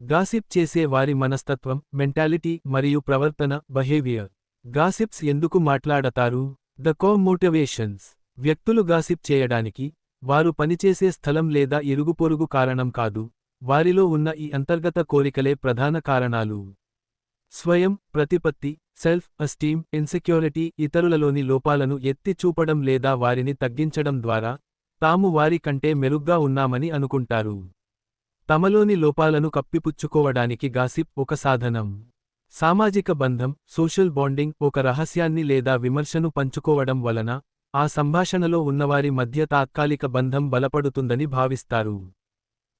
Gossip చేసే వారి మనస్తత్వం మెంటాలిటీ మరియు ప్రవర్తన బిహేవియర్. గాసిప్స్ ఎందుకు మాట్లాడతారు? ద కో మోటివేషన్స్ వ్యక్తులు గాసిప్ చేయడానికి వారు పనిచేసే స్థలం లేదా ఇరుగుపొరుగు కారణం కాదు వారిలో ఉన్న ఈ అంతర్గత కోరికలే ప్రధాన కారణాలు. స్వయం ప్రతిపత్తి సెల్ఫ్ అస్టీమ్ ఇన్సెక్యూరిటీ ఇతరులలోని లోపాలను ఎత్తి చూపడం లేదా వారిని తగ్గించడం ద్వారా తాము వారి కంటే మెరుగ్గా ఉన్నామని అనుకుంటారు. తమలోని లోపాలను కప్పిపుచ్చుకోవడానికి గాసిప్ ఒక సాధనం. సామాజిక బంధం సోషల్ బాండింగ్ ఒక రహస్యాన్ని లేదా విమర్శను పంచుకోవడం వలన ఆ సంభాషణలో ఉన్నవారి మధ్య తాత్కాలిక బంధం బలపడుతుందని భావిస్తారు.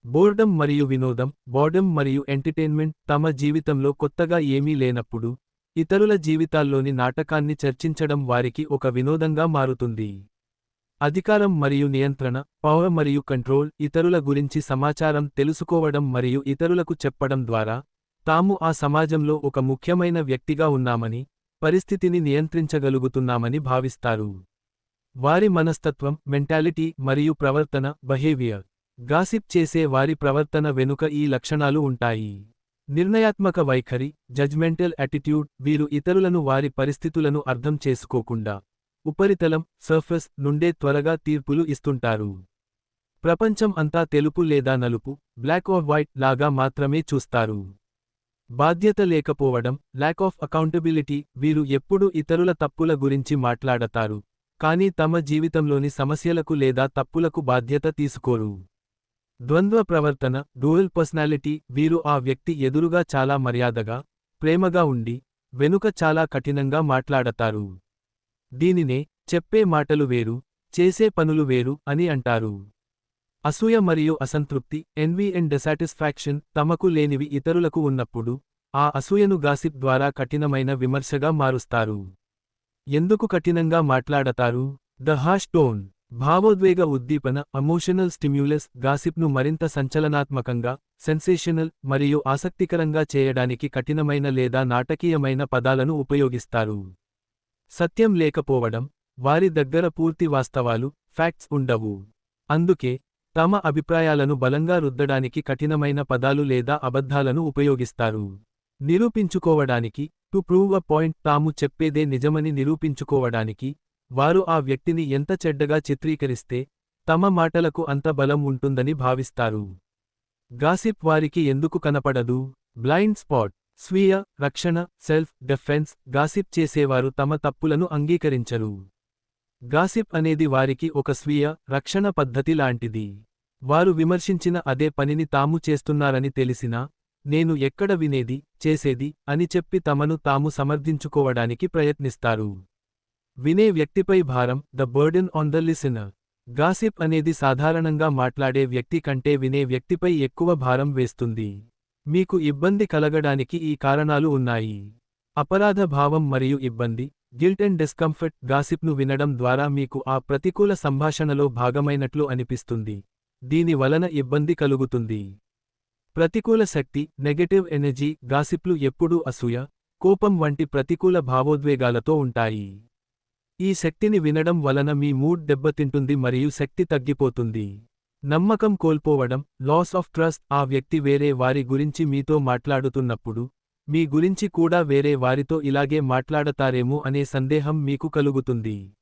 బోర్డం మరియు వినోదం బోర్డం మరియు ఎంటర్టైన్మెంట్ తమ జీవితంలో కొత్తగా ఏమీ లేనప్పుడు ఇతరుల జీవితాల్లోని నాటకాన్ని చర్చించడం వారికి ఒక వినోదంగా మారుతుంది. అధికారం మరియు నియంత్రణ పవర్ మరియు కంట్రోల్ ఇతరుల గురించి సమాచారం తెలుసుకోవడం మరియు ఇతరులకు చెప్పడం ద్వారా తాము ఆ సమాజంలో ఒక ముఖ్యమైన వ్యక్తిగా ఉన్నామని పరిస్థితిని నియంత్రించగలుగుతున్నామని భావిస్తారు. వారి మనస్తత్వం మెంటాలిటీ మరియు ప్రవర్తన బహేవియర్ గాసిప్ చేసే వారి ప్రవర్తన వెనుక ఈ లక్షణాలు ఉంటాయి. నిర్ణయాత్మక వైఖరి జడ్జ్మెంటల్ యాటిట్యూడ్ వీరు ఇతరులను వారి పరిస్థితులను అర్థం చేసుకోకుండా ఉపరితలం సర్ఫస్ నుండే త్వరగా తీర్పులు ఇస్తుంటారు. ప్రపంచం అంతా తెలుపు లేదా నలుపు బ్లాక్ ఆఫ్ వైట్ లాగా మాత్రమే చూస్తారు. బాధ్యత లేకపోవడం ల్యాక్ ఆఫ్ అకౌంటబిలిటీ వీరు ఎప్పుడూ ఇతరుల తప్పుల గురించి మాట్లాడతారు. కానీ తమ జీవితంలోని సమస్యలకు లేదా తప్పులకు బాధ్యత తీసుకోరు. ద్వంద్వ ప్రవర్తన డూయల్ పర్సనాలిటీ వీరు ఆ వ్యక్తి ఎదురుగా చాలా మర్యాదగా ప్రేమగా ఉండి వెనుక చాలా కఠినంగా మాట్లాడతారు. దీనినే చెప్పే మాటలు వేరు చేసే పనులు వేరు అని అంటారు. అసూయ మరియు అసంతృప్తి ఎన్వి అండ్ డిసాటిస్ఫాక్షన్ తమకు లేనివి ఇతరులకు ఉన్నప్పుడు ఆ అసూయను గాసిప్ ద్వారా కఠినమైన విమర్శగా మారుస్తారు. ఎందుకు కఠినంగా మాట్లాడతారు? ద హాష్ టోన్ భావోద్వేగ ఉద్దీపన అమోషనల్ స్టిమ్యులస్ గాసిప్ను మరింత సంచలనాత్మకంగా సెన్సేషనల్ మరియు ఆసక్తికరంగా చేయడానికి కఠినమైన లేదా నాటకీయమైన పదాలను ఉపయోగిస్తారు. సత్యం లేకపోవడం వారి దగ్గర పూర్తి వాస్తవాలు ఫ్యాక్ట్స్ ఉండవు. అందుకే తమ అభిప్రాయాలను బలంగా రుద్దడానికి కఠినమైన పదాలు లేదా అబద్ధాలను ఉపయోగిస్తారు. నిరూపించుకోవడానికి టు ప్రూవ్ అ పాయింట్ తాము చెప్పేదే నిజమని నిరూపించుకోవడానికి వారు ఆ వ్యక్తిని ఎంత చెడ్డగా చిత్రీకరిస్తే తమ మాటలకు అంత బలం ఉంటుందని భావిస్తారు. గాసిప్ వారికి ఎందుకు కనపడదు? బ్లైండ్ స్పాట్ స్వీయ రక్షణ సెల్ఫ్ డిఫెన్స్ గాసిప్ చేసేవారు తమ తప్పులను అంగీకరించరు. గాసిప్ అనేది వారికి ఒక స్వీయ రక్షణ పద్ధతి లాంటిది. వారు విమర్శించిన అదే పనిని తాము చేస్తున్నారని తెలిసినా నేను ఎక్కడ వినేది చేసేది అని చెప్పి తమను తాము సమర్థించుకోవడానికి ప్రయత్నిస్తారు. వినే వ్యక్తిపై భారం the burden on the listener. Gossip అనేది సాధారణంగా మాట్లాడే వ్యక్తి కంటే వినే వ్యక్తిపై ఎక్కువ భారం వేస్తుంది. మీకు ఇబ్బంది కలగడానికి ఈ కారణాలు ఉన్నాయి. అపరాధ భావం మరియు ఇబ్బంది గిల్ట్ అండ్ డిస్కంఫర్ట్ గాసిప్ను వినడం ద్వారా మీకు ఆ ప్రతికూల సంభాషణలో భాగమైనట్లు అనిపిస్తుంది. దీని వలన ఇబ్బంది కలుగుతుంది. ప్రతికూల శక్తి నెగటివ్ ఎనర్జీ గాసిప్లు ఎప్పుడూ అసూయ కోపం వంటి ప్రతికూల భావోద్వేగాలతో ఉంటాయి. ఈ శక్తిని వినడం వలన మీ మూడ్ దెబ్బతింటుంది మరియు శక్తి తగ్గిపోతుంది. నమ్మకం కోల్పోవడం లాస్ ఆఫ్ ట్రస్ట్ ఆ వ్యక్తి వేరే వారి గురించి మీతో మాట్లాడుతున్నప్పుడు మీ గురించి కూడా వేరే వారితో ఇలాగే మాట్లాడతారేమో అనే సందేహం మీకు కలుగుతుంది.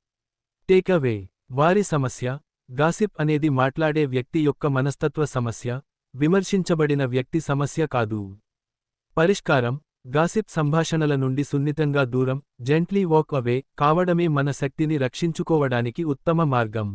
టేకవే వారి సమస్య గాసిప్ అనేది మాట్లాడే వ్యక్తి యొక్క మనస్తత్వ సమస్య విమర్శించబడిన వ్యక్తి సమస్య కాదు. పరిష్కారం గాసిప్ సంభాషణల నుండి సున్నితంగా దూరం జెంట్లీ వాక్ అవే కావడమే మన శక్తిని రక్షించుకోవడానికి ఉత్తమ మార్గం.